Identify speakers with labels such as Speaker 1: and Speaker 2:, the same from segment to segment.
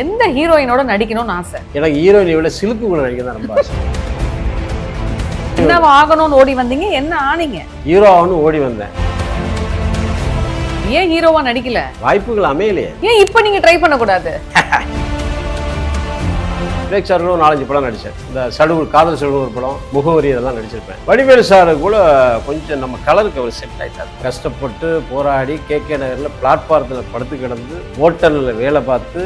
Speaker 1: எந்த ஹீரோயினோட நடிக்கணும்னு ஆசை?
Speaker 2: எனக்கு ஹீரோயினை விட சிலுக்கு கூட நடிக்க ரொம்ப ஆசை.
Speaker 1: என்னவா ஆகணும்னு ஓடி வந்தீங்க? என்ன ஆனீங்க?
Speaker 2: ஹீரோ ஆகணும் ஓடி வந்தேன்.
Speaker 1: ஏன் ஹீரோவா நடிக்கல?
Speaker 2: வாய்ப்புகள் அமையலையே.
Speaker 1: ஏன் இப்ப நீங்க ட்ரை பண்ண கூடாது
Speaker 2: விவேக் சார் ஒரு நாலஞ்சு படம் நடித்தேன் இந்த சடுகுல் காதல் சடுகுல் ஒரு படம் முகவரி இதெல்லாம் நடிச்சிருப்பேன். வடிவேலு சார் கூட கொஞ்சம் நம்ம கலருக்கு அவர் செட் ஆயிட்டார். கஷ்டப்பட்டு போராடி கே கே நகரில் பிளாட்பாரத்தில் படுத்து கிடந்து ஹோட்டலில் வேலை பார்த்து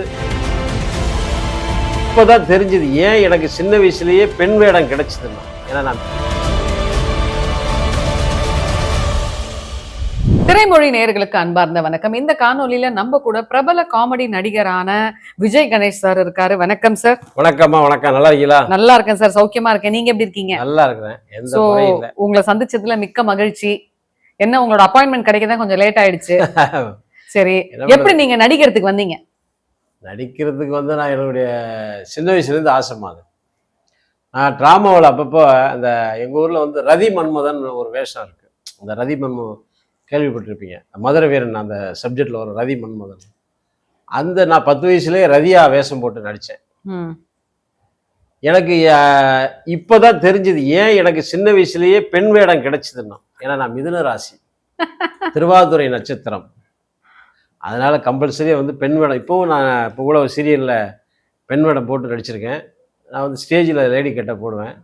Speaker 2: இப்போதான் தெரிஞ்சது ஏன் எனக்கு சின்ன வயசுலயே பெண் வேடம் கிடைச்சதுன்னா? ஏன்னா நான்
Speaker 1: திரைமொழி நேயர்களுக்கு அன்பார்ந்த வணக்கம். இந்த காணொளியில நம்ம கூட பிரபல காமெடி நடிகரான விஜய் கணேஷ் சார் இருக்காரு. வணக்கம் சார்
Speaker 2: வணக்கம்மா வணக்கம். நல்லா இருக்கீங்களா?
Speaker 1: நல்லா இருக்கேன் சார் சௌக்கியமா இருக்கேன். நீங்க எப்படி இருக்கீங்க?
Speaker 2: நல்லா இருக்கிறேன்.
Speaker 1: உங்களை சந்திச்சதுல மிக்க மகிழ்ச்சி. என்ன உங்களோட அப்பாயின்மெண்ட் கிடைக்க கொஞ்சம் லேட் ஆயிடுச்சு. சரி. எப்படி நீங்க நடிக்கிறதுக்கு வந்தீங்க?
Speaker 2: நடிக்கிறதுக்கு வந்து நான் என்னுடைய சின்ன வயசுலேருந்து ஆசைமா அது நான் ட்ராமாவில் அப்பப்போ அந்த எங்கள் ஊரில் வந்து ரதி மன்மதன் ஒரு வேஷம் இருக்குது அந்த ரதி மன்மதன் கேள்விப்பட்டிருப்பீங்க. மதுரை வீரன் அந்த சப்ஜெக்டில் வரும் ரதி மன்மதன். அந்த நான் பத்து வயசுலேயே ரதியா வேஷம் போட்டு நடித்தேன். எனக்கு இப்போ தான் தெரிஞ்சது ஏன் எனக்கு சின்ன வயசுலேயே பெண் வேடம் கிடைச்சதுன்னா. ஏன்னா நான் மிதுன ராசி. திருவாதுரை நட்சத்திரம். அதனால் கம்பல்சரியாக வந்து பெண் வேடம். இப்போவும் நான் இப்போ கூட ஒரு சீரியலில் பெண் வேடம் போட்டு நடிச்சிருக்கேன். நான் வந்து ஸ்டேஜில் லேடி கட்ட போடுவேன்.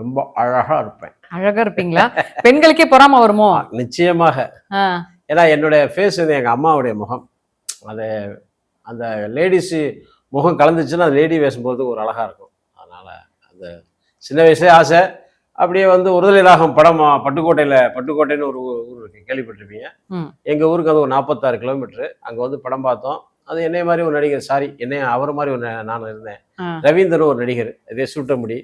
Speaker 2: ரொம்ப அழகாக இருப்பேன்.
Speaker 1: அழகா இருப்பீங்களா? பெண்களுக்கே பொறாம வருமோ?
Speaker 2: நிச்சயமாக. ஏன்னா என்னுடைய ஃபேஸ் வந்து எங்கள் அம்மாவுடைய முகம். அது அந்த லேடிஸு முகம் கலந்துச்சுன்னா அது லேடி வேஷம் போகிறதுக்கு ஒரு அழகாக இருக்கும். அதனால் அந்த சின்ன வயசுலேயே ஆசை. அப்படியே வந்து ஒருதலை ராகம் படம் பட்டுக்கோட்டையில் பட்டுக்கோட்டைன்னு ஒரு கேள்விப்பட்டிருப்பீங்க.
Speaker 1: ம்.
Speaker 2: எங்கள் ஊருக்கு அது ஒரு நாற்பத்தாறு கிலோமீட்டரு. அங்கே வந்து படம் பார்த்தோம். அது என்னைய மாதிரி ஒரு நடிகர் சாரி என்னைய அவர் மாதிரி ஒரு நான் இருந்தேன். ரவீந்திரன் ஒரு நடிகர். இதே சூட்ட முடி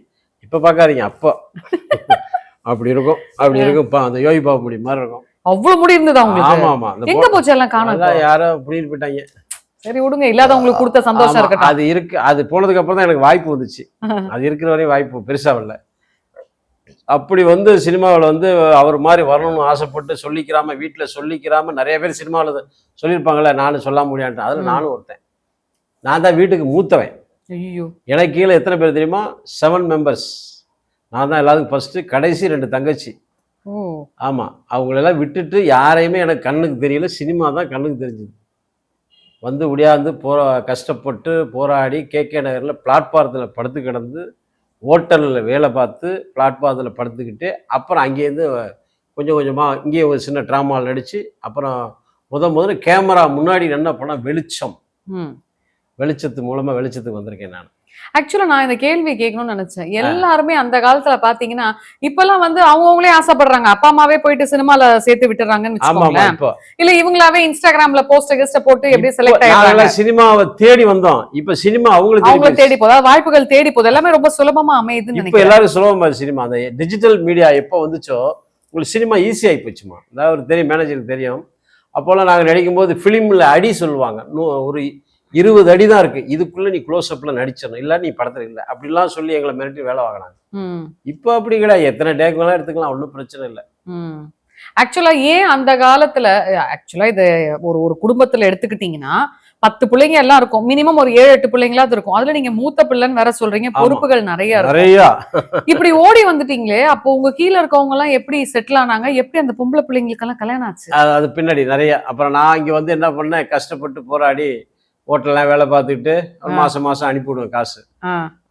Speaker 2: இப்போ பார்க்காதீங்க அப்போ. அப்படி இருக்கும் அப்படி இருக்கும் அந்த யோகி பாபு முடி மாதிரி இருக்கும்.
Speaker 1: அவ்வளவு முடி இருந்ததா
Speaker 2: ஆமா
Speaker 1: உங்களுக்கு?
Speaker 2: ஆமா அந்த
Speaker 1: எங்க போச்சு எல்லாம் காணும்
Speaker 2: யாரோ புடிட்டு போயிட்டாங்க.
Speaker 1: சரி விடுங்க இல்லாதவங்களுக்கு கொடுத்த சந்தோஷம்
Speaker 2: ஆமா,
Speaker 1: இருக்கட்டும்.
Speaker 2: அது இருக்கு. அது போனதுக்கு அப்புறம் தான் எனக்கு வாய்ப்பு வந்துச்சு. அது இருக்கிற வரையும் வாய்ப்பு பெருசா வரல. அப்படி வந்து சினிமாவில் வந்து அவர் மாதிரி வரணும்னு ஆசைப்பட்டு சொல்லிக்கிறாம வீட்டில் சொல்லிக்கிறாம நிறைய பேர் சினிமாவில் சொல்லியிருப்பாங்கல்ல நானும் சொல்ல முடியான்ட்டு அதில். நானும் ஒருத்தன். நான் தான் வீட்டுக்கு மூத்தவன்.
Speaker 1: ஐயோ
Speaker 2: எனக்கு கீழே எத்தனை பேர் தெரியுமா? செவன் மெம்பர்ஸ் நான் தான் எல்லாத்துக்கும் ஃபஸ்ட்டு கடைசி ரெண்டு தங்கச்சி. ஆமாம் அவங்களெல்லாம் விட்டுட்டு யாரையுமே எனக்கு கண்ணுக்கு தெரியல. சினிமா தான் கண்ணுக்கு தெரிஞ்சுது. வந்து முடியாது போரா கஷ்டப்பட்டு போராடி கே கே நகரில் பிளாட்பாரத்தில் படுத்து கிடந்து ஹோட்டலில் வேலை பார்த்து பிளாட்பாரத்தில் படுத்துக்கிட்டு அப்புறம் அங்கேருந்து கொஞ்சம் கொஞ்சமாக இங்கேயே ஒரு சின்ன ட்ராமாவில் நடித்து அப்புறம் முத முதல்ல கேமரா முன்னாடி என்ன படம் வெளிச்சம். வெளிச்சத்து மூலமாக வெளிச்சத்துக்கு வந்திருக்கேன் நான்.
Speaker 1: ஆக்சுவலா நான் இந்த கேள்வி கேட்கணும்னு நினைச்சேன். எல்லாருமே அந்த காலத்துல பாத்தீங்கன்னா இப்பெல்லாம் வந்து அவங்கவுங்களே ஆசைப்படுறாங்க. அப்பா அம்மாவே போயிட்டு சினிமால சேர்த்து விட்டுறாங்கன்னு வச்சுக்கோங்களேன். இல்ல இவங்களாவே இன்ஸ்டாகிராம்ல போஸ்ட் கெஸ்ட போட்டு எப்படி செலக்ட்
Speaker 2: நாங்கெல்லாம் சினிமாவை தேடி வந்தோம். இப்போ சினிமா அவங்களுக்கு
Speaker 1: அவங்கள
Speaker 2: தேடி
Speaker 1: தேடி போதா வாய்ப்புகள் தேடி போகுது. எல்லாமே ரொம்ப சுலபமா அமையுதுன்னு
Speaker 2: இப்போ
Speaker 1: நினைக்கிறேன்.
Speaker 2: எல்லாரும் சுலபமா சினிமா. அந்த டிஜிட்டல் மீடியா எப்போ வந்துச்சோ உங்களுக்கு சினிமா ஈஸி ஆகி போச்சுமா? அதாவது ஒரு தெரியும் மேனேஜருக்கு தெரியும். அப்போல்லாம் நாங்கள் நடிக்கும்போது ஃபிலிமில் அடி சொல்லுவாங்க. ஒரு இருபது அடி தான் இருக்குது இதுக்குள்ளே நீ க்ளோஸ் அப்பில் நடிச்சிடணும். இல்லை நீ படத்தில் இல்லை. அப்படிலாம் சொல்லி எங்களை மிரட்டி வேலை வாங்கினாங்க இப்போ அப்படி கிடையாது எத்தனை டேக் வேணாலும் எடுத்துக்கலாம். ஒன்றும் பிரச்சனை இல்லை.
Speaker 1: ஆக்சுவலா ஏன் அந்த காலத்துல ஆக்சுவலா இது ஒரு ஒரு குடும்பத்துல எடுத்துக்கிட்டீங்கன்னா பத்து பிள்ளைங்க எல்லாம் இருக்கும். மினிமம் ஒரு ஏழு எட்டு பிள்ளைங்களாவது இருக்கும். அதுல நீங்க மூத்த பிள்ளைன்னு வேற சொல்றீங்க. பொறுப்புகள் நிறைய இருக்கும்.
Speaker 2: நிறையா.
Speaker 1: இப்படி ஓடி வந்துட்டீங்களே அப்போ உங்க கீழ இருக்கவங்க எல்லாம் எப்படி செட்டில் ஆனாங்க? எப்படி அந்த பொம்பளை பிள்ளைங்களுக்கு எல்லாம் கல்யாணம் ஆச்சு?
Speaker 2: அது பின்னாடி நிறைய. அப்புறம் நான் இங்கே வந்து என்ன பண்ணேன்? கஷ்டப்பட்டு போராடி ஹோட்டல்லாம் வேலை பார்த்துக்கிட்டு. மாதம் மாதம் அனுப்பிவிடுவேன் காசு.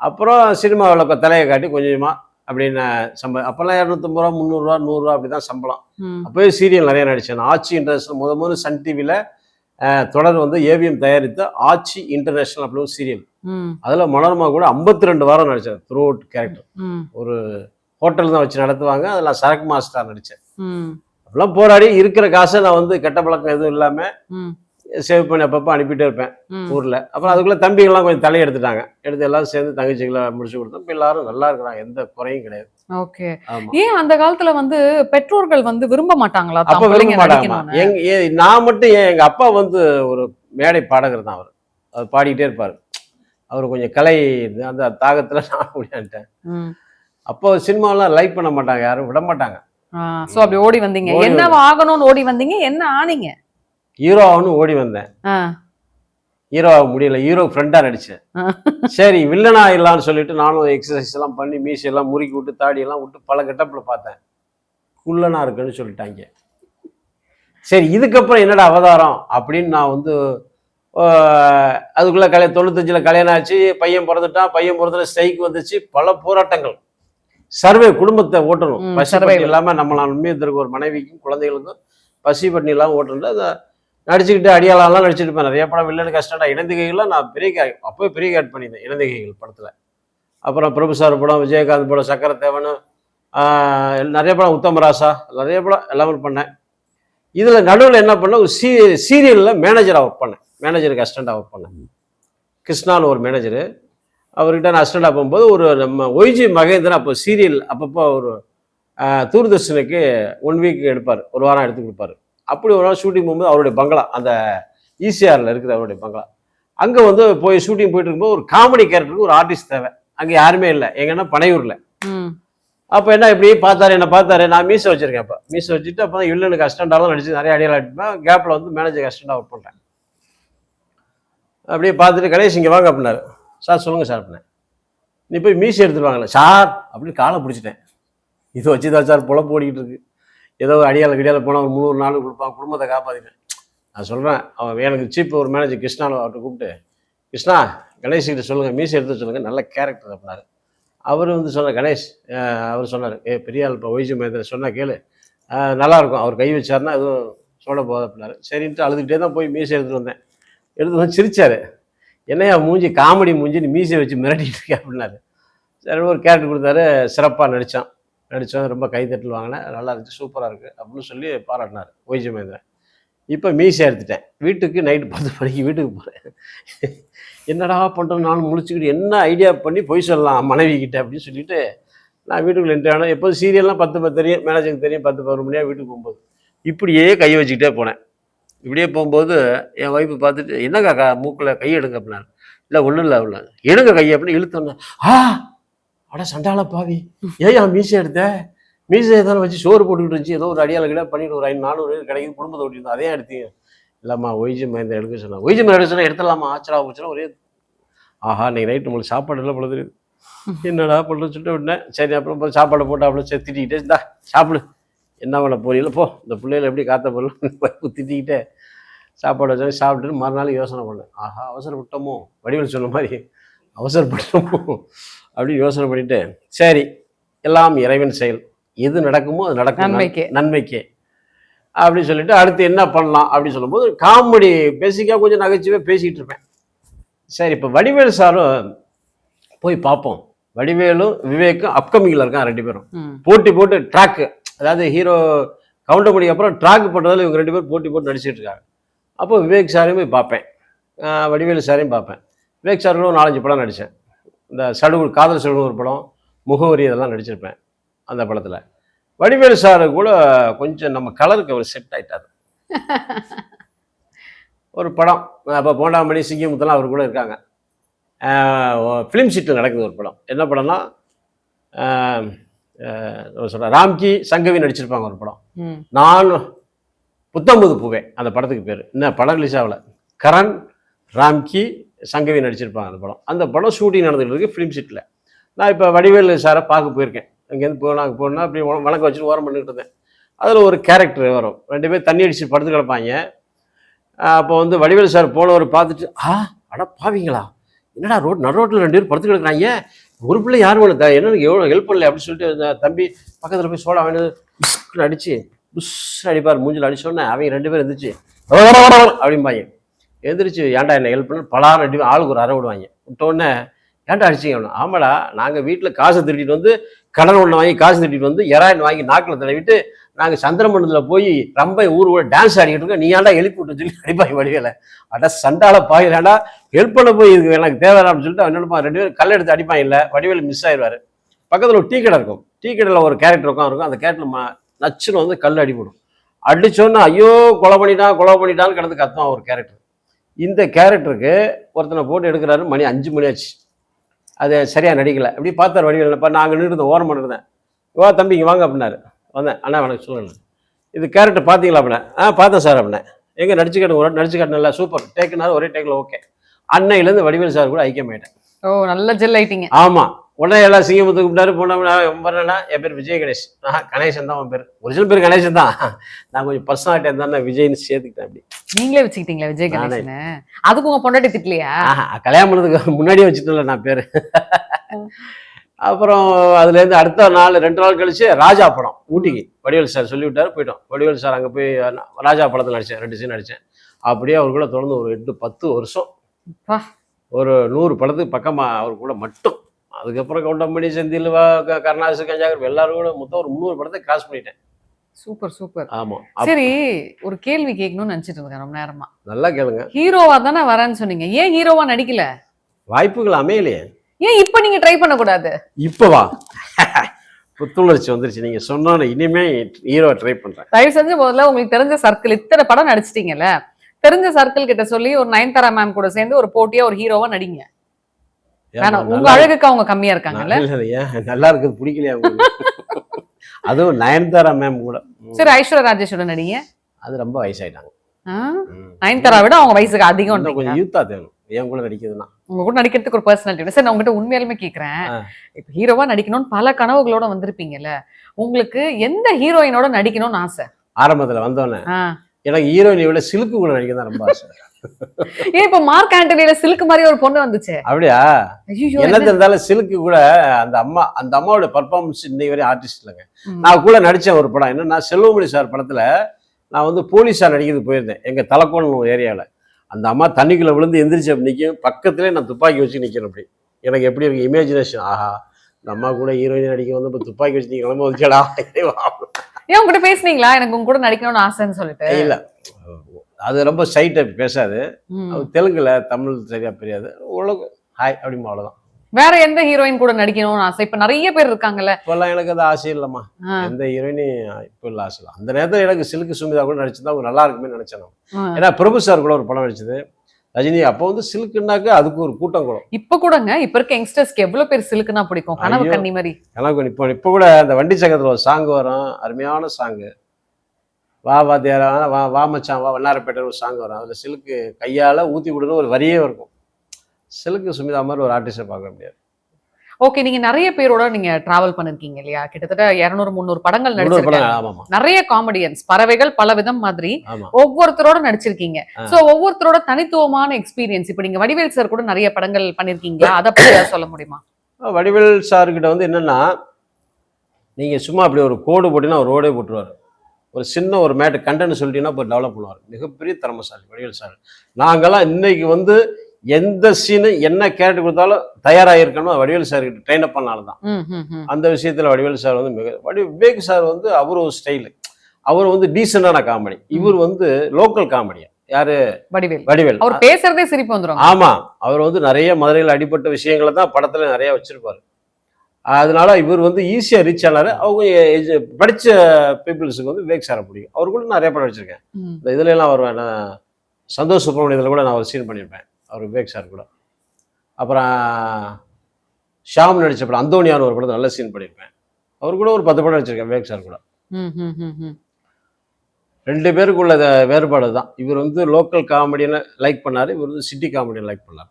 Speaker 2: அப்புறம் சினிமாவில் தலையை காட்டி கொஞ்சம் கொஞ்சமாக அப்படின்னு சம்பளம் அப்போல்லாம் இரநூத்தம்பது ரூபா முந்நூறுரூவா நூறுரூவா அப்படி தான் சம்பளம்.
Speaker 1: ம்,
Speaker 2: அப்போவே சீரியல் நிறைய நடித்தேன் ஆச்சி இன்டர்நேஷனல் முத முதல்ல சன் டிவியில் தொடர் வந்து ஏவிஎம் தயாரித்த ஆச்சி இன்டர்நேஷனல் அப்படின்னு ஒரு சீரியல் அதில் மனோரமா கூட 52 ரெண்டு வாரம் நடித்தேன் த்ரூ அவுட் கேரக்டர் ஒரு ஹோட்டல் தான் வச்சு நடத்துவாங்க அதில் சரக்கு மாஸ்டர் நடித்தேன் அப்படிலாம் போராடி இருக்கிற காசை நான் வந்து கெட்ட பழக்கம் எதுவும் இல்லாமல் சேவ் பண்ணி அப்பப்போ அனுப்பிட்டே இருப்பேன். ஊரில். அப்புறம் அதுக்குள்ளே தம்பிங்கெல்லாம் கொஞ்சம் தலை எடுத்துட்டாங்க. எடுத்து எல்லாரும் சேர்ந்து தங்கச்சிகளை முடிச்சு கொடுத்தோம். இப்போ எல்லாரும் நல்லா இருக்கிறாங்க. எந்த குறையும் கிடையாது.
Speaker 1: ஓகே. ஏன் அந்த காலத்துல வந்து பெற்றோர்கள் வந்து விரும்ப மாட்டாங்களா?
Speaker 2: அப்ப விரும்ப
Speaker 1: நடிக்கணும்னு?
Speaker 2: எங்க நான் மட்டும் ஏன் எங்க அப்பா வந்து ஒரு மேடை பாடகர் தான் அவர். அவர் பாடிக்கிட்டே இருப்பார். அவர் கொஞ்சம் கலை அந்த தாகத்துல நான் முடியான்ட்டேன். அப்போ சினிமாலாம் லைக் பண்ண மாட்டாங்க. யாரும் விட மாட்டாங்க.
Speaker 1: சோ அப்படி ஓடி வந்தீங்க.
Speaker 2: ஓடி
Speaker 1: என்னவா ஆகணும்னு ஓடி வந்தீங்க? என்ன ஆனீங்க?
Speaker 2: ஹீரோ ஆகணும் ஓடி வந்தேன். ஹீரோவாக முடியல. ஹீரோ ஃப்ரெண்டாக நடித்தேன் சரி வில்லனா இல்லான்னு சொல்லிட்டு நானும் எக்ஸசைஸ் எல்லாம் பண்ணி மீசி எல்லாம் முறுக்கி விட்டு தாடி எல்லாம் விட்டு பல கெட்டப்பில் பார்த்தேன். குள்ளனா இருக்குன்னு சொல்லிட்டாங்க. சரி இதுக்கப்புறம் என்னடா அவதாரம் அப்படின்னு நான் வந்து அதுக்குள்ள கல்ய தொண்ணூத்தஞ்சில் கல்யாணம் ஆச்சு பையன் பிறந்துட்டான் பையன் பிறந்துட்டு ஸ்ட்ரைக் வந்துச்சு பல போராட்டங்கள். சர்வே குடும்பத்தை ஓட்டணும். பசி இல்லாமல் நம்மளால் உண்மையை ஒரு மனைவிக்கும் குழந்தைகளுக்கும் பசி பட்டி இல்லாமல் ஓட்டணும் நடிச்சுக்கிட்டு அடியாளெல்லாம் நடிச்சிட்டு இருப்பேன். நிறைய படம் வில்லனு கஷ்டம்டா இணைந்திகைகள்லாம் நான் பெரிய கே அப்போவே பெரிய கேட் பண்ணியிருந்தேன் இணைந்திகைகள் படத்தில். அப்புறம் பிரபு சார் படம் விஜயகாந்த் படம் சக்கரத்தேவன் நிறைய படம் உத்தமராசா நிறைய படம் எல்லாமே பண்ணேன். இதில் நடுவில் என்ன பண்ணேன் ஒரு சீ சீரியலில் மேனேஜராக ஒர்க் பண்ணேன். மேனேஜருக்கு அசிஸ்டண்ட்டாக ஒர்க் பண்ணேன். கிருஷ்ணான்னு ஒரு மேனேஜரு அவர்கிட்ட நான் அசிஸ்டண்டாக போகும்போது ஒரு நம்ம ஒய்ஜி மகேந்திரன் அப்போ சீரியல் அப்பப்போ ஒரு தூர்தர்ஷனுக்கு ஒன் வீக் எடுப்பார். ஒரு வாரம் எடுத்து கொடுப்பாரு. அப்படி ஒரு நாள் ஷூட்டிங் போகும்போது அவருடைய பங்களா அந்த ஈசிஆரில் இருக்குது அவருடைய பங்களா. அங்கே வந்து போய் ஷூட்டிங் போயிட்டு இருக்கும்போது ஒரு காமெடி கேரக்டருக்கு ஒரு ஆர்டிஸ்ட் தேவை. அங்கே யாருமே இல்லை. எங்கன்னா பனையூரில். அப்போ என்ன இப்படி பார்த்தாரு என்ன பார்த்தாரு நான் மீசை வச்சிருக்கேன் அப்போ. மீசை வச்சுட்டு அப்போ தான் வில்லனுக்கு அஸ்டண்டாலாம் நடிச்சு நிறைய அடியால் அடிப்பேன் கேப்பில் வந்து மேனேஜர் அஸ்டண்டாக ஒர்க் பண்ணுறேன் அப்படியே பார்த்துட்டு கணேஷ் இங்கே வாங்க அப்படின்னாரு. சார் சொல்லுங்கள் சார் அப்படின்னேன். நீ போய் மீசை எடுத்துட்டு வாங்கல சார் அப்படின்னு காலை பிடிச்சிட்டேன். இது வச்சு தான் சார் பொழப்பு ஓடிக்கிட்டு இருக்கு. ஏதோ ஒரு அடியால் கிடியால் போனால் ஒரு முந்நூறு நாள் கொடுப்பான் குடும்பத்தை காப்பாற்றிட்டேன் நான் சொல்கிறேன் அவன் எனக்கு சீப்பு ஒரு மேனேஜர் கிருஷ்ணாவை அவர்கிட்ட கூப்பிட்டு கிருஷ்ணா கணேஷ் கிட்ட சொல்லுங்கள் மீசை எடுத்து சொல்லுங்கள் நல்ல கேரக்டர் அப்படின்னாரு. அவர் வந்து சொன்னார் கணேஷ் அவர் சொன்னார் ஏ பெரிய ஆள் இப்போ ஒய்ஜி மகேந்திரன் சொன்னால் கேளு. நல்லாயிருக்கும் அவர் கை வச்சாருன்னா எதுவும் சொல்ல போகுது அப்படின்னாரு. சரின்ட்டு அழுதுகிட்டே தான் போய் மீசை எடுத்துகிட்டு வந்தேன். எடுத்து வந்து சிரித்தார் என்னையா மூஞ்சி காமெடி மூஞ்சி நீ மீசை வச்சு மிரட்டிட்டு இருக்கேன் அப்படின்னாரு. சரி ஒரு கேரக்டர் கொடுத்தாரு சிறப்பாக நடித்தான் நடித்தோம் ரொம்ப கைத்தட்டல் வாங்கினேன் நல்லா இருந்துச்சு சூப்பராக இருக்குது அப்படின்னு சொல்லி பாராட்டினார் ஒய்ஜி மகேந்திரன். இப்போ மீசை எடுத்துட்டேன் வீட்டுக்கு நைட்டு பத்து மணிக்கு வீட்டுக்கு போகிறேன் என்னடா பண்ணுறோம் நானும் முழிச்சுக்கிட்டு என்ன ஐடியா பண்ணி பொய் சொல்லலாம் மனைவி கிட்ட அப்படின்னு சொல்லிட்டு நான் வீட்டுக்குள்ளே என்ட்ரி ஆனேன். எப்போது சீரியல்லாம் பத்து பத்து தெரியும் மேனேஜருக்கு தெரியும் பத்து பதினொரு மணியாக வீட்டுக்கு போகும்போது. இப்படியே கை வச்சுக்கிட்டே போனேன். இப்படியே போகும்போது என் ஒய்ஃபு பார்த்துட்டு என்னக்கா மூக்கில் கை எடுங்க அப்படின்னாரு. இல்லை ஒன்றும் இல்லை அவ்வளோ எடுங்க கையை அப்படின்னு இழுத்தோன்னே ஆ அட சண்டால பாவி. ஏன் மீசை எடுத்த? மீசை தானே வச்சு சோறு போட்டுக்கிட்டு இருந்துச்சு. ஏதோ ஒரு அடியாள கிட்ட பண்ணிட்டு ஒரு ஐநூறு நானூறு கிடைக்குது குடும்பத்தை ஓட்டிருந்தோம் அதே எடுத்தீங்க. இல்லைம்மா ஒய்ஜி மகேந்திர எடுக்க சொன்னா ஒய்ஜி மகேந்திர எடுக்க சொன்னா எடுத்துடலாமா? ஆச்சரா போச்சுன்னா ஒரே ஆஹா இன்னைக்கு நைட் நம்மளுக்கு சாப்பாடு எல்லாம் பொழுது என்னடா பண்ணுறது சொல்லிட்டு விட்டேன். சரி அப்புறம் போய் சாப்பாடை போட்டு அப்புறம் சரி திட்டிக்கிட்டே இந்தா சாப்பிடு. என்ன பண்ண போறீங்களோ போ. இந்த பிள்ளைகளை எப்படி காத்த பொருள் திட்டிக்கிட்டே சாப்பாடு வச்சு சாப்பிட்டுட்டு மறுநாள் யோசனை பண்ணேன். ஆஹா அவசரப்பட்டோமோ? வடிவில் சொன்ன மாதிரி அவசரப்பட்டோமோ? அப்படின்னு யோசனை பண்ணிட்டு சரி எல்லாம் இறைவன் செயல். எது நடக்குமோ அது நடக்கும்.
Speaker 1: நன்மைக்கே.
Speaker 2: நன்மைக்கே. அப்படின்னு சொல்லிட்டு அடுத்து என்ன பண்ணலாம் அப்படின்னு சொல்லும்போது காமெடி பேசிக்காக கொஞ்சம் நகைச்சுவே பேசிக்கிட்டு இருப்பேன். சரி இப்போ வடிவேலு சாரும் போய் பார்ப்போம். வடிவேலும் விவேக்கும் அப்கமிங்கில் இருக்கான் ரெண்டு பேரும். போட்டி போட்டு ட்ராக்கு அதாவது ஹீரோ கவுண்டர் மணிக்கு அப்புறம் ட்ராக் பண்ணுறதுல இவங்க ரெண்டு பேரும் போட்டி போட்டு நடிச்சிட்டு இருக்காங்க. அப்போ விவேக் சாரையும் போய் பார்ப்பேன். வடிவேலு சாரையும் பார்ப்பேன். விவேக் சார் கூட ஒரு நாலஞ்சு படம் நடித்தேன் இந்த சடுகுடு காதல் சடுகுடு ஒரு படம் முகவரி இதெல்லாம் நடிச்சிருப்பேன் அந்த படத்தில். வடிவேலு சார் கூட கொஞ்சம் நம்ம கலருக்கு அவர் செட் ஆயிட்டார். ஒரு படம் அப்போ போண்டாமணி சிங்கமுத்தெல்லாம் அவர் கூட இருக்காங்க. ஃபிலிம் சீட்டில் நடக்குது ஒரு படம். என்ன படம்னா சொல்கிறேன் ராம்கி சங்கவி நடிச்சிருப்பாங்க ஒரு படம். நான் புத்தம்புது பூவே அந்த படத்துக்கு பேர். என்ன படம் ரிலீஸ் ஆகல. கரண் ராம்கி சங்கவி நடிச்சிருப்பாங்க அந்த படம். அந்த படம் ஷூட்டிங் நடந்துகிட்டு இருக்கு ஃபிலிம் சீட்டில் நான் இப்போ வடிவேலு சாரை பார்க்க போயிருக்கேன். அங்கேருந்து போனா அங்கே போனால் அப்படி வணக்கம் வச்சுட்டு ஓரம் பண்ணிக்கிட்டு இருந்தேன். அதில் ஒரு கேரக்டர் வரும். ரெண்டு பேர் தண்ணி அடிச்சு படுத்து கிடப்பாங்க. அப்போ வந்து வடிவேல் சார் போனவர் பார்த்துட்டு ஆ அட பாவீங்களா? என்னடா ரோட் நடு ரோட்டில் ரெண்டு பேர் படுத்து கிடக்குறாங்க. ஒரு பிள்ளை யாரும் இல்லை என்ன எவ்வளோ ஹெல்ப் பண்ணல அப்படின்னு சொல்லிட்டு தம்பி பக்கத்தில் போய் சோடா வாங்கினது புஷ்னு அடிச்சு புஷ் அடிப்பார் மூஞ்சில் அடிச்சோடனே அவங்க ரெண்டு பேரும் இருந்துச்சு அப்படிம்பாங்க. எந்திரிச்சு ஏன்டா என்ன ஹெல்ப் பண்ண? பலாரம் அடி ஆளுக்கு ஒரு அரை விடுவாங்க. விட்டோடனே ஏன்டா அடிச்சிங்க அவனு ஆமாடா நாங்கள் வீட்டில் காசை திருட்டிட்டு வந்து கடன் ஒன்று வாங்கி காசு திருட்டிட்டு வந்து எராயின் வாங்கி நாக்கில் தடவிட்டு நாங்கள் சந்திரமண்டலத்தில் போய் ரொம்ப ஊர் கூட டான்ஸ் ஆடிக்கிட்டு இருக்கோம். நீ ஏன்டா எழுப்பி விட்டு சொல்லி அடிப்பாங்க வடிவேல. அட சண்டால பாயிலாண்டா ஹெல்ப் பண்ண போய் இதுக்கு எனக்கு தேவை அப்படின்னு சொல்லிட்டு அவன் என்ன ரெண்டு பேரும் கல் எடுத்து அடிப்பாங்க இல்லை வடிவேல் மிஸ் ஆயிடுவார் பக்கத்தில் ஒரு டீ கடை இருக்கும். டீ கடையில் ஒரு கேரக்டர் உட்காந்து இருக்கும். அந்த கேரக்டர் மா நச்சுன்னு வந்து கல் அடிபடும். அடிச்சோன்னா ஐயோ கொலை பண்ணிட்டான் கொலை பண்ணிட்டான்னு கிடந்து கத்துவான் ஒரு கேரக்டர் இந்த கேரக்டருக்கு ஒருத்தனை போட்டு எடுக்கிறாரு மணி அஞ்சு மணி ஆச்சு. அது சரியாக நடிக்கல. அப்படி பார்த்தார் வடிவேல் இப்போ நாங்கள் நின்று ஓரம் பண்ணிருந்தேன் வா தம்பி இங்கே வாங்க அப்படின்னாரு. வந்தேன். அண்ணா வணக்கம் சொல்லுங்க இது கேரக்டர் பார்த்தீங்களா? அப்படின்னா ஆ பார்த்தேன் சார் அப்படின்னேன். எங்கே நடிச்சு காட்டுங்க ஒரு நடிச்சு காட்டினல சூப்பர். டேக்குனாரு ஒரே டேக்கில் ஓகே. அன்னையிலேருந்து வடிவேல் சார் கூட ஐக்கியமாயிட்டேன்.
Speaker 1: ஓ நல்ல ஜெல் ஆயிட்டீங்க
Speaker 2: ஆமா. உடனே எல்லாம் சிங்கமுத்துக்கு கூப்பிட்டாரு போனோம்னா பண்ணா என் பேர் விஜய் கணேஷ். ஆஹ் கணேசன் தான் உன் பேர். ஒரிஜினல் பேர் கணேசன் தான். நான் கொஞ்சம் பர்சனாலிட்டி இருந்தா நான் விஜய்னு சேர்த்துக்கிட்டேன் அப்படி.
Speaker 1: நீங்களே வச்சுக்கிட்டீங்களா விஜய்
Speaker 2: நானே.
Speaker 1: கணேசன் அதுக்கு உங்க பொண்டாட்டி திட்டலையா?
Speaker 2: கல்யாணம் பண்ணதுக்கு முன்னாடியே வச்சுட்டல நான் பேரு. அப்புறம் அதுல இருந்து அடுத்த நாள் ரெண்டு நாள் கழிச்சு ராஜா படம் ஊட்டிக்கு. வடிவேல் சார் சொல்லி விட்டாரு போயிட்டோம். வடிவேல் சார் அங்க போய் நான் ராஜா படத்துல நடிச்சேன் ரெண்டு சீன் நடிச்சேன். அப்படியே அவர் கூட தொடர்ந்து ஒரு எட்டு பத்து வருஷம். ஒரு நூறு படத்துக்கு பக்கமா அவர் கூட மட்டும். அதுக்கப்புறம் கவுண்டமணி செந்தில் கருணாசு கஞ்சாகர் எல்லாரும் கூட மொத்தம் ஒரு முந்நூறு படத்தை கிராஸ் பண்ணிட்டேன்.
Speaker 1: Super super.
Speaker 2: ஆமா.
Speaker 1: சரி ஒரு கேள்வி கேட்கணும்னு நினைச்சிட்டு இருக்கேன் ரொம்ப நேரமா.
Speaker 2: நல்லா கேளுங்க.
Speaker 1: ஹீரோவா தானே வரேன்னு சொன்னீங்க. ஏன் ஹீரோவா நடிக்கல?
Speaker 2: வாய்ப்புகள் அமையலையே.
Speaker 1: ஏன் இப்ப நீங்க ட்ரை பண்ண கூடாது
Speaker 2: இப்பவா புத்துணர்ச்சி வந்துருச்சு. நீங்க சொன்னோன்னு இனிமே ஹீரோ ட்ரை பண்றேன்.
Speaker 1: தயவு செஞ்சு முதல்ல உங்களுக்கு தெரிஞ்ச சர்க்கிள் இத்தனை படம் நடிச்சிட்டீங்கல்ல. தெரிஞ்ச சர்க்கிள் கிட்ட சொல்லி ஒரு நயன்தாரா மேம் கூட சேர்ந்து ஒரு போட்டியா ஒரு ஹீரோவா நடிங்க. உங்க அழகுக்கு அவங்க கம்மியா இருக்காங்கல்ல?
Speaker 2: நல்லா இருக்குது பிடிக்கலையா அதுவும் நயன்தாரா மேம் கூட.
Speaker 1: சரி ஐஸ்வர்யா ராஜேஷோட நடிங்க
Speaker 2: அது ரொம்ப வயசாயிட்டாங்க.
Speaker 1: நயன்தாரா விட அவங்க வயசுக்கு அதிகம்
Speaker 2: கொஞ்சம் யூத்தா தேணும் என் கூட நடிக்குதுன்னா
Speaker 1: உங்க கூட நடிக்கிறதுக்கு ஒரு பர்சனாலிட்டி சரி நான் உங்ககிட்ட உண்மையாலுமே கேக்குறேன். இப்ப ஹீரோவா நடிக்கணும்னு பல கனவுகளோட வந்திருப்பீங்கல்ல? உங்களுக்கு எந்த ஹீரோயினோட நடிக்கணும்னு ஆசை?
Speaker 2: ஆரம்பத்துல வந்தோடனே. எனக்கு ஹீரோயினை விட சிலுக்கு கூட நடிக்க தான் ரொம்ப ஆசை.
Speaker 1: ஏன் இப்ப மார்க் ஆண்டனியில சில்க் மாதிரி ஒரு பொண்ணு வந்துச்சு?
Speaker 2: அப்படியா? என்ன இருந்தாலும் சிலுக்கு கூட அந்த அம்மா அந்த அம்மாவோட பர்ஃபார்மன்ஸ் இன்னைக்கு வரையும் ஆர்டிஸ்ட் இல்லைங்க. நான் கூட நடிச்சேன் ஒரு படம். என்னன்னா செல்வமணி சார் படத்துல நான் வந்து போலீஸா நடிக்கிறது போயிருந்தேன். எங்க தலக்கோணம் ஒரு ஏரியாவில் அந்த அம்மா தண்ணிக்குள்ள விழுந்து எந்திரிச்சு அப்படி நிற்கும் பக்கத்துலேயே நான் துப்பாக்கி வச்சு நிற்கிறேன் அப்படி. எனக்கு எப்படி இருக்கு? இமேஜினேஷன் ஆஹா இந்த அம்மா கூட ஹீரோயின் நடிக்க வந்து இப்போ துப்பாக்கி வச்சு நீ கிளம்ப வந்துச்சடா
Speaker 1: ஏன் உங்ககிட்ட பேசுனீங்களா? எனக்கு உங்க கூட நடிக்கணும்னு ஆசைன்னு சொல்லிட்டு.
Speaker 2: இல்ல. அது ரொம்ப சைட்டை பேசாது. தெலுங்குல தமிழ் சரியா தெரியாது ஓரளவுக்கு ஹாய் அப்படிமா அவ்வளவுதான்.
Speaker 1: வேற எந்த ஹீரோயின் கூட நடிக்கணும்னு ஆசை? இப்ப நிறைய பேர் இருக்காங்கல்ல.
Speaker 2: இப்போல்லாம் எனக்கு அது ஆசை இல்லைம்மா. எந்த ஹீரோயினும் இப்போ இல்லை ஆசை இல்லை. அந்த நேரத்தில் எனக்கு சிலுக்கு சுமிதா கூட நடிச்சிருந்தா அவங்க நல்லா இருக்குமே நினைச்சேன். ஏன்னா பிரபு சார் கூட ஒரு படம் நடிச்சது. ரஜினி அப்போ வந்து சிலுக்குனாக்க அதுக்கு ஒரு கூட்டம் கூட.
Speaker 1: இப்ப கூடங்க இப்ப இருக்க யங்ஸ்டர்ஸ்க்கு எவ்வளவு பேர் சிலுக்குனா பிடிக்கும்? கனவு. கண்ணி மாதிரி.
Speaker 2: எனக்கு இப்போ இப்போ கூட அந்த வண்டி சக்கரத்தில் ஒரு சாங் வரும். அருமையான சாங்கு வா வாத்தியாரா வா வா மச்சான் வா வண்ணாரப்பேட்டை ஒரு சாங் வரும். அதில் சிலுக்கு கையால் ஊற்றி விடுன்னு ஒரு வரியே இருக்கும். சிலுக்கு சுமிதா மாதிரி ஒரு ஆர்டிஸ்டை பார்க்க முடியாது.
Speaker 1: ஓகே நீங்க நிறைய பேரோட நீங்க டிராவல் பண்ணிருக்கீங்க இல்லையா? கிட்டத்தட்ட 200 முந்நூறு படங்கள் நடிச்சிருக்கீங்க நிறைய காமெடியன்ஸ் பறவைகள் பல விதம் மாதிரி ஒவ்வொருத்தரோட நடிச்சிருக்கீங்க. சோ ஒவ்வொருத்தரோட தனித்துவமான எக்ஸ்பீரியன்ஸ் இப்ப நீங்க வடிவேல் சார் கூட நிறைய படங்கள் பண்ணிருக்கீங்களா? அதை பத்தி சொல்ல முடியுமா?
Speaker 2: வடிவேல் சார்கிட்ட வந்து என்னன்னா நீங்க சும்மா அப்படி ஒரு கோடு போட்டீங்கன்னா ஒரு ரோடே போட்டுருவாரு. ஒரு சின்ன ஒரு மேட்டு கண்டென்ட் சொல்லிட்டீங்கன்னா இப்போ டெவலப் பண்ணுவார். மிகப்பெரிய திறமசாலி வடிவேல் சார் நாங்கெல்லாம் இன்னைக்கு வந்து எந்த சீனு என்ன கேரக்டர் கொடுத்தாலும் தயாராக இருக்கணும் வடிவேல் சார் கிட்ட ட்ரெயின் அப் பண்ணால தான். அந்த விஷயத்துல வடிவேல் சார் வந்து மிக வடி விவேக் சார் வந்து அவர் ஒரு ஸ்டைலு அவர் வந்து டீசெண்டான காமெடி இவர் வந்து லோக்கல் காமெடியா யாரு?
Speaker 1: வடிவேல்.
Speaker 2: வடிவேல்.
Speaker 1: அவர் பேசுறதே சிரிப்பு வந்துரும்.
Speaker 2: ஆமா. அவர் வந்து நிறைய மதுரையில் அடிபட்ட விஷயங்களை தான் படத்துல நிறைய வச்சிருப்பாரு. அதனால இவர் வந்து ஈஸியா ரீச் ஆனாரு. அவங்க படிச்ச பீப்புள்ஸுக்கு வந்து விவேக் சாரை பிடிக்கும். அவர் கூட நிறைய படம் வச்சிருக்கேன். இந்த இதுல எல்லாம் வருவேன் நான் சந்தோஷ் சுப்ரமணியத்தில் கூட நான் ஒரு சீன் பண்ணியிருப்பேன். அவர் விவேக் சார் கூட. அப்புறம் ஷாம் நடிச்ச படம் அந்தோனியார் ஒரு படத்தை நல்ல சீன் பண்ணியிருப்பேன். அவர் கூட ஒரு பத்து படம் நடிச்சிருக்கேன் விவேக் சார் கூட. ரெண்டு பேருக்குள்ள வேறுபாடு தான் இவர் வந்து லோக்கல் காமெடியை லைக் பண்ணாரு இவர் வந்து சிட்டி காமெடியை லைக் பண்ணார்.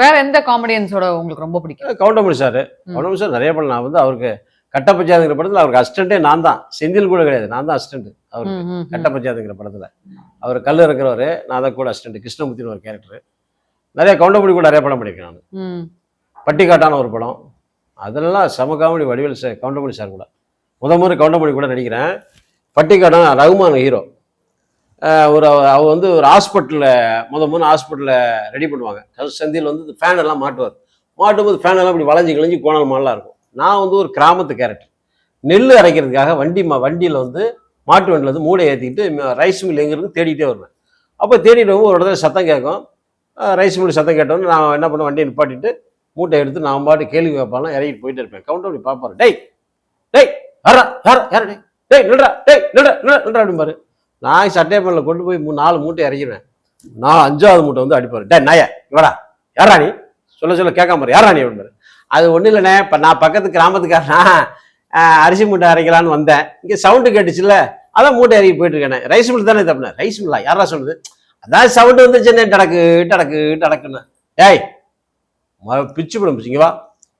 Speaker 1: வேற எந்த காமெடியன்ஸோட உங்களுக்கு ரொம்ப பிடிக்கும்?
Speaker 2: கவுண்டமணி சார். கவுண்டமணி சார் நிறைய படம் நான் வந்து அவருக்கு கட்டப்பஞ்சாயத்துங்கிற படத்தில் அவருக்கு அசிஸ்டண்ட்டே நான் தான். செந்தில் கூட கிடையாது. நான் தான் அசிஸ்டன்ட் அவருக்கு.
Speaker 1: ம்.
Speaker 2: கட்டப்பஞ்சாயத்துங்கிற படத்தில். அவர் கல் இருக்கிறவர் நான் தான் கூட அசிஸ்டன்ட் கிருஷ்ணமூர்த்தின்னு ஒரு கேரக்டர் நிறைய கவுண்டமணி கூட நிறைய படம் பண்ணியிருக்கேன் நான். பட்டிக்காட்டான ஒரு படம். அதெல்லாம் செம comedy Vadivel sir Goundamani sir கூட. முத முறை கவுண்டமணி கூட நடிக்கிறேன். பட்டிக்காட்டான் ரகுமான் ஹீரோ ஒரு அவ- வந்து ஒரு ஹாஸ்பிட்டலில் முத முறை ஹாஸ்பிட்டலில் ரெடி பண்ணுவாங்க. சந்தியில் செந்தில் வந்து ஃபேன் எல்லாம் மாட்டுவார். மாட்டும்போது ஃபேன் எல்லாம் இப்படி வளைஞ்சு கிழிஞ்சு கோணல் மாலாம் இருக்கும். நான் வந்து ஒரு கிராமத்து கேரக்டர் நெல் அரைக்கிறதுக்காக வண்டி மா வண்டியில் வந்து மாட்டு வண்டியில் வந்து மூடை ஏற்றிக்கிட்டு ரைஸ் மில் எங்கிறது தேடிட்டே வருவேன். அப்போ தேடிட்டு ஒரு இடத்துல சத்தம் கேட்கும். ரைஸ் மில் சத்தம் கேட்டோன்னு நான் என்ன பண்ணுவேன் வண்டியை நிப்பாட்டிட்டு மூட்டை எடுத்து நான் பாட்டு கேள்வி கேட்பாலும் இறங்கிட்டு போயிட்டு இருப்பேன். கவுண்டர் அப்படி பார்ப்பாரு. டேய் டேய் யாரா யாரா யாரா டேய்? டேய் நில்றா டேய் நில்றா நில்றா நில்றா அப்படிம்பாரு. நான் சட்டை பண்ணல கொண்டு போய் மூணு நாலு மூட்டை இறக்கிடுவேன். நான் அஞ்சாவது மூட்டை வந்து அடிப்பார். டே நாய இவடா யாரா நீ? சொல்ல சொல்ல கேட்காம பாரு யாரா நீ அப்படிம்பாரு அது ஒன்றும் இல்லைண்ணே. இப்போ நான் பக்கத்து கிராமத்துக்காரனா அரிசி மூட்டை அரைக்கலான்னு வந்தேன். இங்கே சவுண்டு கேட்டுச்சுல்ல. அதான் மூட்டை இறக்கி போயிட்டு இருக்கேன் ரைஸ் மில் தானே தப்புனேன். ரைஸ் மில்லா யாரா சொல்லுது? அதான் சவுண்டு வந்துச்சுன்னே டடக்கு டடக்கு டடக்குன்னு. ஏய் பிச்சு விடும் இங்க வா.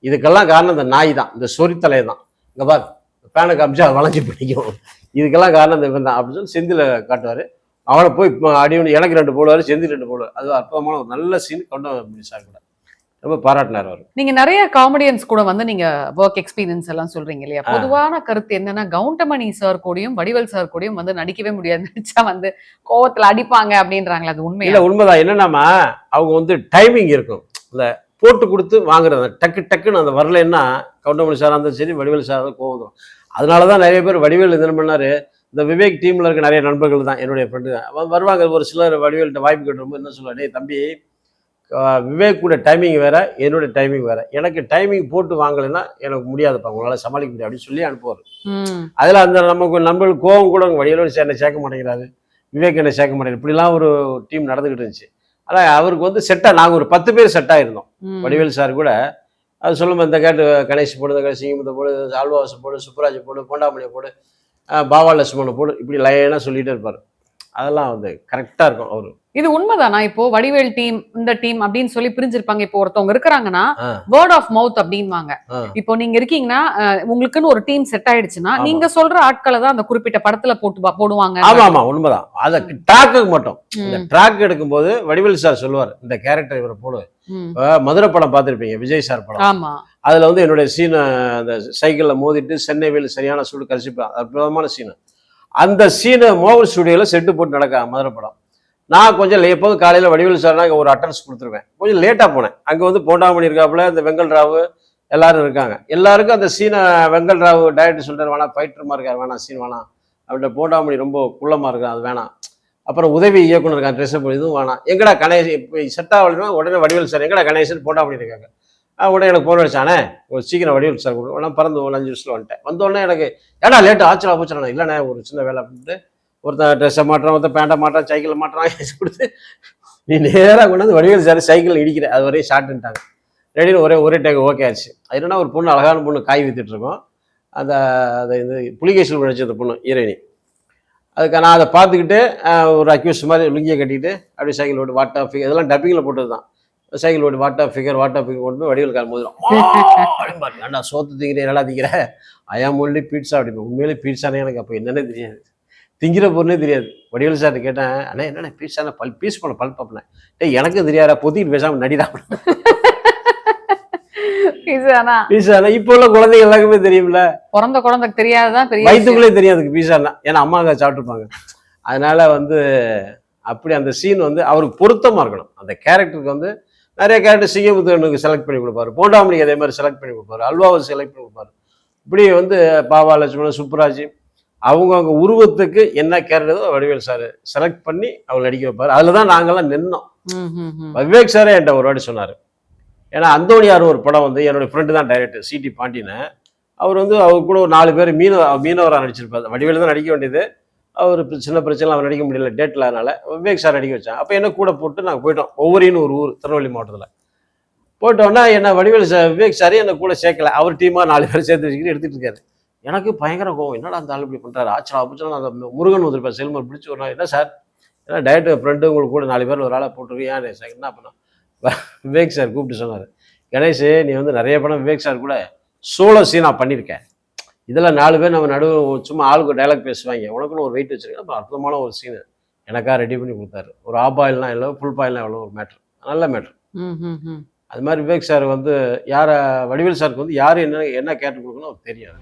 Speaker 2: இதுக்கெல்லாம் காரணம் இந்த நாய் தான். இந்த சொரித்தலை தான். இங்கே பாரு. பேனை காமிச்சா வளைஞ்சு பிடிக்கும். இதுக்கெல்லாம் காரணம் இந்த இவன் தான் அப்படின்னு சொல்லி செந்தில காட்டுவார். அவனை போய் ம- அடி ஒன்று எனக்கு ரெண்டு போடுவார் செந்தில் ரெண்டு போடுவார். அது அற்புதமான ஒரு நல்ல சீன் கொண்டு வந்து சார் கூட. ரொம்ப பாராட்டினார் அவர்.
Speaker 1: நீங்க நிறைய காமெடியன்ஸ் கூட வந்து நீங்க ஒர்க் எக்ஸ்பீரியன்ஸ் எல்லாம் சொல்றீங்க இல்லையா. பொதுவான கருத்து என்னன்னா கவுண்டமணி சார் கூடயும் வடிவேல் சார் கூடயும் வந்து நடிக்கவே முடியாது. நடிச்சா வந்து கோவத்துல அடிப்பாங்க அப்படின்றாங்களே அது உண்மையா?
Speaker 2: இல்ல உண்மைதான். என்னன்னாமா அவங்க வந்து டைமிங் இருக்கும். இந்த போட்டு கொடுத்து வாங்குறது டக்கு டக்குன்னு அந்த வரலைன்னா கவுண்டமணி சார் இருந்தாலும் சரி வடிவேல் சார் கோவம் அதனால தான் நிறைய பேர் வடிவேல் என்ன பண்ணாரு? இந்த விவேக் டீம்ல இருக்க நிறைய நண்பர்கள் தான் என்னுடைய ஃப்ரெண்டு தான் வருவாங்க ஒரு சிலர் வடிவேல்கிட்ட வாய்ப்பு கேட்டுரும்போது என்ன சொல்லுவாங்க டேய் தம்பி விவேக் கூட டைமிங் வேற என்னுடைய டைமிங் வேற. எனக்கு டைமிங் போட்டு வாங்கலைன்னா எனக்கு முடியாதுப்பா உங்களால சமாளிக்க முடியாது. அப்படின்னு சொல்லி அனுப்புவார். அதில் அந்த நமக்கு நண்பர்கள் கோவம் கூட வடிவேலோடு என்னை சேர்க்க மாட்டேங்கிறாரு. விவேக் என்னை சேர்க்க மாட்டேங்கிறாரு. இப்படிலாம் ஒரு டீம் நடந்துக்கிட்டு இருந்துச்சு. ஆனால் அவருக்கு வந்து செட்டாக நாங்கள் ஒரு பத்து பேர் செட்டாக இருந்தோம். வடிவேல் சார் கூட. அது சொல்லும்போது இந்த கேட்டு கணேஷ் போடு இந்த சிங்கமத்தை போடு ஆல்வாஸ் போடு சுப்ராஜ் போடு போண்டாமணியை போடு பாபா லட்சுமணை போடு இப்படி லைனாக சொல்லிகிட்டே இருப்பார். அதெல்லாம் வந்து கரெக்டாக இருக்கும் அவர்.
Speaker 1: இது உண்மைதானா? இப்போ வடிவேல் டீம் இந்த டீம் அப்படின்னு சொல்லி பிரிஞ்சிருப்பாங்க. இப்போ ஒருத்தவங்க இருக்கிறாங்கன்னா. வேர்ட் ஆஃப் மவுத் அப்படின்வாங்க. இப்போ நீங்க இருக்கீங்கன்னா உங்களுக்குன்னு ஒரு டீம் செட் ஆயிடுச்சுன்னா
Speaker 2: ஆமா.
Speaker 1: நீங்க சொல்ற ஆட்களை தான் அந்த குறிப்பிட்ட படத்துல போட்டு போடுவாங்க.
Speaker 2: ஆமாம் ஆமாம் உண்மைதான். அதை ட்ராக்குக்கு மட்டும். இந்த ட்ராக் எடுக்கும்போது வடிவேல் சார் சொல்லுவார் இந்த கேரக்டர் இவரை போடு. மதுரை படம் பார்த்துருப்பீங்க விஜய் சார் படம்.
Speaker 1: ஆமா.
Speaker 2: அதில் வந்து என்னுடைய சீனை அந்த சைக்கிளில் மோதிட்டு சென்னை வேலு சரியான சூடு கரிசிப்பேன் அற்புதமான சீனு அந்த சீனை மோகல் ஸ்டுடியோவில் செட்டு போட்டு நடக்க மதுரை படம். நான் கொஞ்சம் லே- எப்போதும் காலையில் வடிவில் சார்னா இங்கே ஒரு அட்டன்ஸ் கொடுத்துருவேன். கொஞ்சம் லேட்டாக போனேன். அங்கே வந்து போண்டாமணி இருக்காப்புல இந்த வெங்கல் ராவு எல்லாரும் இருக்காங்க. எல்லாருக்கும் அந்த சீனை வெங்கல் ராவு டைரக்டர் சொல்கிறார் வேணாம் ஃபைட்டருமா இருக்கார் வேணாம் சீன் வேணாம். அப்படின்ற போண்டாமணி ரொம்ப குள்ளமாக இருக்கான் அது வேணாம். அப்புறம் உதவி இயக்குனர் இருக்கான் ட்ரெஸ் இதுவும் வேணாம். எங்கடா கணேஷ் இப்போ செட் ஆகலைன்னா உடனே வடிவில் சார் எங்கடா கணேசன் போண்டாமணி இருக்காங்க. உடனே எனக்கு ஃபோன் அடிச்சானே ஒரு சீக்கிரம் வடிவில் சார் கொடுக்கணும் பறந்து ஒரு அஞ்சு நிமிஷத்தில் வந்துட்டேன். வந்தோடனே எனக்கு ஏடா லேட்டு ஆச்சலா போச்சுடா இல்லைண்ணே ஒரு சின்ன வேலை அப்படின்ட்டு ஒருத்தன் ட்ரெஸ்ஸை மாட்டுறான் ஒருத்தன் பேண்ட்டை மாட்டுறான் சைக்கிளில் மாட்டுறான் கொடுத்து நீ நேராக கொண்டு வந்து வடிவேல் சார் சைக்கிள் இடிக்கிற. அது வரையும் ஷார்ட்டுன்ட்டாங்க ரெடின்னு ஒரே ஒரே டேக் ஓகே ஆச்சு. அது என்னன்னா ஒரு பொண்ணு அழகான பொண்ணு காய் வித்துட்டு இருக்கோம். அந்த அந்த இது புலிகேசில் நடிச்ச அந்த பொண்ணு ஈரணி அதுக்கு நான் அதை பார்த்துக்கிட்டு ஒரு அக்யூஸ் மாதிரி லுங்கியை கட்டிட்டு அப்படியே சைக்கிள் ஓட்டு வாட்டா ஃபிகர் இதெல்லாம் டப்பிங்கில் போட்டது தான் சைக்கிள் ஓட்டு வாட்டா ஃபிகர் வாட்டா ஃபிகர் கொண்டு போய் வடிவில் கால் மோதிரம். ஏன்டா சோத்து திங்கிற என்னடா திங்கிற ஐயாம் ஒன்லி பீட்சா அப்படி உண்மையிலே பீட்சானே எனக்கு அப்போ என்னன்னே தெரியாது. திங்கிற பொருளே தெரியாது. வடிவேல் சார்ட்ட கேட்டேன் அண்ணா என்னண்ணே பீட்சான பல் பீஸ் பண்ண பல் பாப்பினேன் டேய் எனக்கும் தெரியாதா பொத்திட்டு பேசாமல் நடிடா
Speaker 1: இதுதானா
Speaker 2: பீஸானா இப்போ உள்ள குழந்தைங்க எல்லாருக்குமே தெரியும்ல.
Speaker 1: பிறந்த குழந்தைக்கு தெரியாததான் பெரிய விஷயம்.
Speaker 2: வயிற்றுக்குள்ளே தெரியும் அதுக்கு பீஸானா ஏன்னா அம்மா அங்கே சாப்பிட்டுருப்பாங்க அதனால வந்து அப்படி அந்த சீன் வந்து அவருக்கு பொருத்தமாக இருக்கணும். அந்த கேரக்டருக்கு வந்து நிறைய கேரக்டர் சிங்கமுத்துவனுக்கு செலக்ட் பண்ணி கொடுப்பாரு. போண்டாமணிக்கு அதே மாதிரி செலக்ட் பண்ணி கொடுப்பாரு. அல்வாவை செலக்ட் பண்ணி கொடுப்பாரு. இப்படி வந்து பாபா லட்சுமணன் சுப்புராஜ் அவங்கவுங்க உருவத்துக்கு என்ன கேரக்டர் வடிவேல் சார் செலக்ட் பண்ணி அவங்க நடிக்க வைப்பாரு. அதில் தான் நாங்கள்லாம் நின்னோம். விவேக் சாரே என்கிட்ட ஒரு வாட்டி சொன்னார். ஏன்னா அந்தோணியார் ஒரு படம் வந்து என்னுடைய ஃப்ரெண்டு தான் டைரக்டர் சிடி பாண்டியனை. அவர் வந்து அவர் கூட ஒரு நாலு பேர் மீனவ மீனவராக நடிச்சிருப்பார். வடிவேலு தான் நடிக்க வேண்டியது. அவர் சின்ன பிரச்சனை அவர் நடிக்க முடியல டேட்டில் அதனால விவேக் சார் நடிக்க வச்சான் அப்போ என்ன கூட போட்டு நாங்கள் போயிட்டோம். ஒவ்வொருன்னு ஒரு ஊர் திருநெல்வேலி மாவட்டத்தில். போயிட்டோன்னா என்ன வடிவேல் சார் விவேக் சாரே என்னை கூட சேர்க்கல. அவர் டீமாக நாலு பேர் சேர்த்து வச்சுக்கிட்டு எடுத்துட்டு இருக்காரு. எனக்கு பயங்கர கோவம். என்னடா அந்த ஆள் இப்படி பண்ணுறாரு ஆச்சரா ஆச்சுனா அந்த முருகன் வந்திருப்பார் செல்மர் பிடிச்சி ஒரு நாள் என்ன சார் ஏன்னா டயட்டு ஃப்ரெண்டு உங்களுக்கு கூட நாலு பேர் ஒரு ஆளை போட்டிருக்கீங்க ஏன் சார் என்ன பண்ணோம் விவேக் சார் கூப்பிட்டு சொன்னார் கணேஷ் நீ வந்து நிறைய படம் விவேக் சார் கூட சோலோ சீனா பண்ணியிருக்கேன் இதில் நாலு பேர் நம்ம நடுவு சும்மா ஆளுக்கு டைலாக் பேசுவாங்க. உனக்குன்னு ஒரு வெயிட் வச்சுருக்கேன். அப்புறம் அற்புதமான ஒரு சீனு எனக்காக ரெடி பண்ணி கொடுத்தாரு. ஒரு ஆப் ஆயில்லாம் எவ்வளோ ஃபுல் பாயில்லாம் எவ்வளோ ஒரு மேட்ரு நல்ல மேட்ரு அது மாதிரி விவேக் சார் வந்து யாரை வடிவேல் சாருக்கு வந்து யார் என்ன என்ன கேட்டு கொடுக்கணும் தெரியாது.